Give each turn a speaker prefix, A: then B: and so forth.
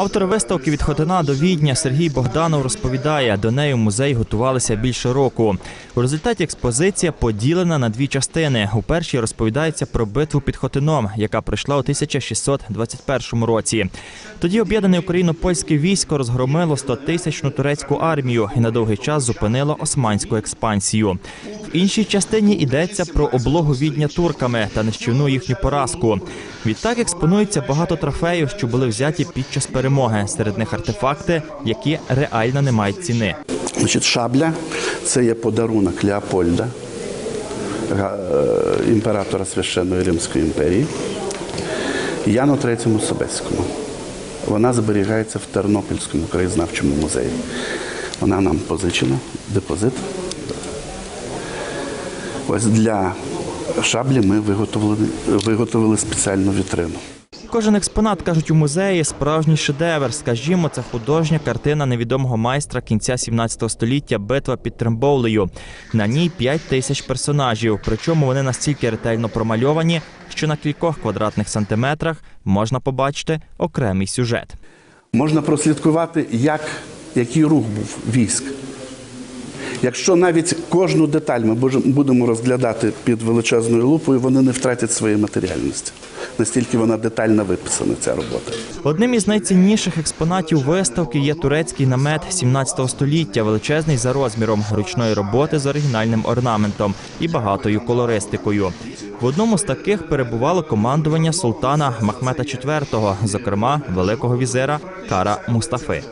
A: Автор виставки від Хотина до Відня Сергій Богданов розповідає, до неї музей готувалися більше року. У результаті експозиція поділена на дві частини. У першій розповідається про битву під Хотином, яка пройшла у 1621 році. Тоді об'єднане україно-польське військо розгромило 100-тисячну турецьку армію і на довгий час зупинило османську експансію. В іншій частині йдеться про облогу відня турками та нищівну їхню поразку. Відтак експонується багато трофеїв, що були взяті під час перемоги. Серед них артефакти, які реально не мають ціни.
B: Значить, шабля це є подарунок Леопольда, е, імператора Священної Римської імперії, Яну III Собеському. Вона зберігається в Тернопільському краєзнавчому музеї. Вона нам позичена, депозит. Ось для шаблі ми виготовили, виготовили спеціальну вітрину.
A: Кожен експонат кажуть у музеї справжній шедевр. Скажімо, це художня картина невідомого майстра кінця 17 століття Битва під Трембовлею. На ній 5 тисяч персонажів. Причому вони настільки ретельно промальовані, що на кількох квадратних сантиметрах можна побачити окремий сюжет.
B: Можна прослідкувати, як, який рух був військ. Якщо навіть кожну деталь ми будемо розглядати під величезною лупою, вони не втратять своєї матеріальності. Настільки вона детально виписана, ця робота.
A: Одним із найцінніших експонатів виставки є турецький намет 17 століття, величезний за розміром, ручної роботи з оригінальним орнаментом і багатою колористикою. В одному з таких перебувало командування султана Махмета IV, зокрема великого візира Кара Мустафи.